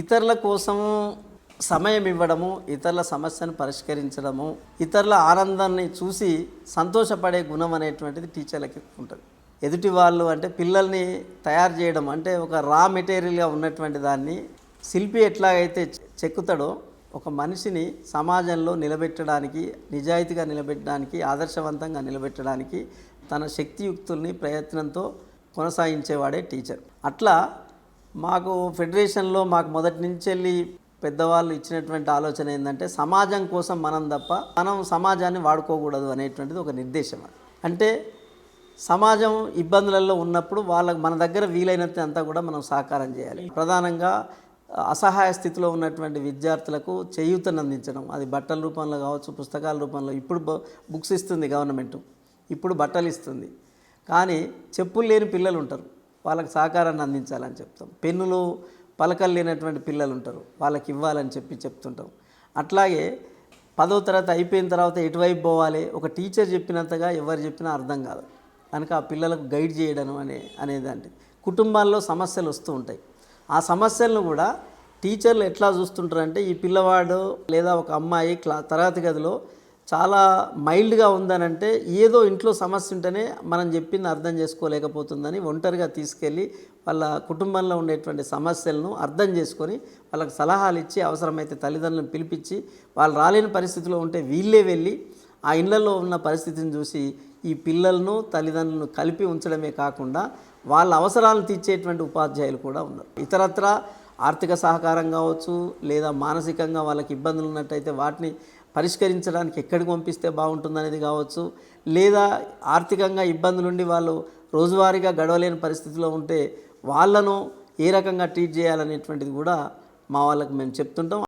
ఇతరుల కోసం సమయం ఇవ్వడము ఇతరుల సమస్యను పరిష్కరించడము ఇతరుల ఆనందాన్ని చూసి సంతోషపడే గుణం అనేటువంటిది టీచర్లకి ఉంటుంది. ఎదుటి వాళ్ళు అంటే పిల్లల్ని తయారు చేయడం అంటే ఒక రా మెటీరియల్గా ఉన్నటువంటి దాన్ని శిల్పి ఎట్లాగైతే చెక్కుతాడో ఒక మనిషిని సమాజంలో నిలబెట్టడానికి నిజాయితీగా నిలబెట్టడానికి ఆదర్శవంతంగా నిలబెట్టడానికి తన శక్తియుక్తుల్ని ప్రయత్నంతో కొనసాగించేవాడే టీచర్. అట్లా మాకు ఫెడరేషన్లో మాకు మొదటి నుంచి వెళ్ళి పెద్దవాళ్ళు ఇచ్చినటువంటి ఆలోచన ఏంటంటే సమాజం కోసం మనం తప్ప మనం సమాజాన్ని వాడుకోకూడదు అనేటువంటిది ఒక నిర్దేశం అది. అంటే సమాజం ఇబ్బందులలో ఉన్నప్పుడు వాళ్ళకు మన దగ్గర వీలైనంత అంతా కూడా మనం సహకారం చేయాలి. ప్రధానంగా అసహాయ స్థితిలో ఉన్నటువంటి విద్యార్థులకు చేయూతను అందించడం అది బట్టల రూపంలో కావచ్చు పుస్తకాల రూపంలో ఇప్పుడు బ- బుక్స్ ఇస్తుంది గవర్నమెంట్. ఇప్పుడు బట్టలు ఇస్తుంది. కానీ చెప్పులు లేని పిల్లలు ఉంటారు. వాళ్ళకి సహకారాన్ని అందించాలని చెప్తాం. పెన్నులు పలకలు లేనటువంటి పిల్లలు ఉంటారు. వాళ్ళకి ఇవ్వాలని చెప్పి చెప్తుంటాం. అట్లాగే పదో తరగతి అయిపోయిన తర్వాత ఎటువైపు పోవాలి? ఒక టీచర్ చెప్పినంతగా ఎవరు చెప్పినా అర్థం కాదు. కనుక ఆ పిల్లలకు గైడ్ చేయడం అనే అనేదంటే కుటుంబాల్లో సమస్యలు వస్తూ ఉంటాయి. ఆ సమస్యలను కూడా టీచర్లు ఎట్లా చూస్తుంటారంటే ఈ పిల్లవాడు లేదా ఒక అమ్మాయి క్లా తరగతి గదిలో చాలా మైల్డ్గా ఉందనంటే ఏదో ఇంట్లో సమస్య ఉంటేనే మనం చెప్పింది అర్థం చేసుకోలేకపోతుందని ఒంటరిగా తీసుకెళ్ళి వాళ్ళ కుటుంబంలో ఉండేటువంటి సమస్యలను అర్థం చేసుకొని వాళ్ళకి సలహాలు ఇచ్చి అవసరమైతే తల్లిదండ్రులను పిలిపించి వాళ్ళు రాలేని పరిస్థితిలో ఉంటే వీళ్ళే వెళ్ళి ఆ ఇళ్ళలో ఉన్న పరిస్థితిని చూసి ఈ పిల్లలను తల్లిదండ్రులను కలిపి ఉంచడమే కాకుండా వాళ్ళ అవసరాలను తీర్చేటువంటి ఉపాధ్యాయులు కూడా ఉన్నారు. ఇతరత్ర ఆర్థిక సహకారం కావచ్చు లేదా మానసికంగా వాళ్ళకి ఇబ్బందులు ఉన్నట్టయితే వాటిని పరిష్కరించడానికి ఎక్కడికి పంపిస్తే బాగుంటుందనేది కావచ్చు. లేదా ఆర్థికంగా ఇబ్బందులుండి వాళ్ళు రోజువారీగా గడవలేని పరిస్థితిలో ఉంటే వాళ్ళను ఏ రకంగా ట్రీట్ చేయాలనేటువంటిది కూడా మా వాళ్ళకి మేము చెప్తుంటాం.